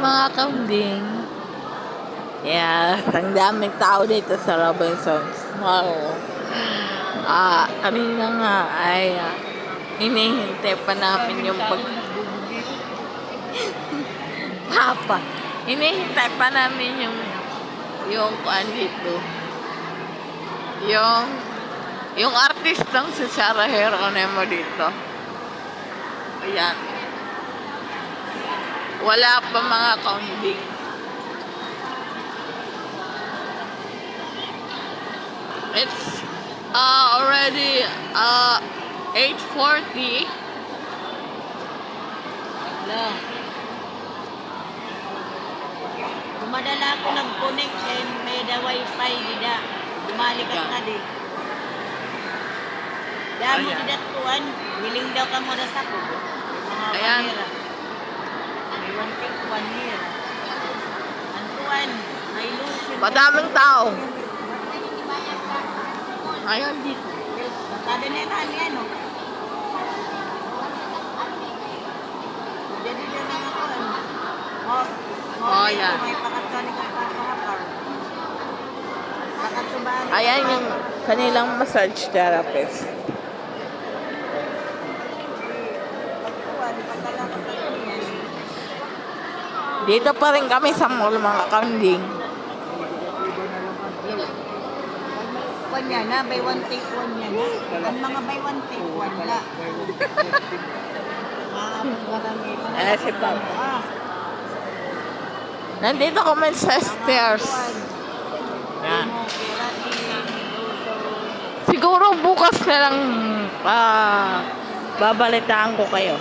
mga kambing. Yes, ang daming tao dito sa Robinsons. Wow. Ah, kanina nga ay ah, hinihintay pa namin yung pag... Papa, hinihintay pa namin yung yung kuan dito. Yung yung artistang si Sarah Geronimo dito. Ayan. Wala pa mga kambing. It's uh, already uh, 8.40. Wala. Dumadala ako nag-connect and may da wifi dida. Dumalikat na di. Damo didat kuan, willing daw ka mo sa ko. Mga Ayan. kamera. May one take one year. Ang kuan, may lusin. Madaming tao. Ayan dito. Na yan, no? Jadi dia mga kuan. Oh, Oh, pa Pakatubaan. Ayan yung kanilang massage therapist. Dito pa rin kami sa mall mga kambing. Kuan niya na, buy one take one niya na. Ang mga buy one take one la. Ah, marami. Eh, si Pam. Ah, Nandito kami sa stairs. Yan. Siguro bukas na lang ah, babalitaan ko kayo.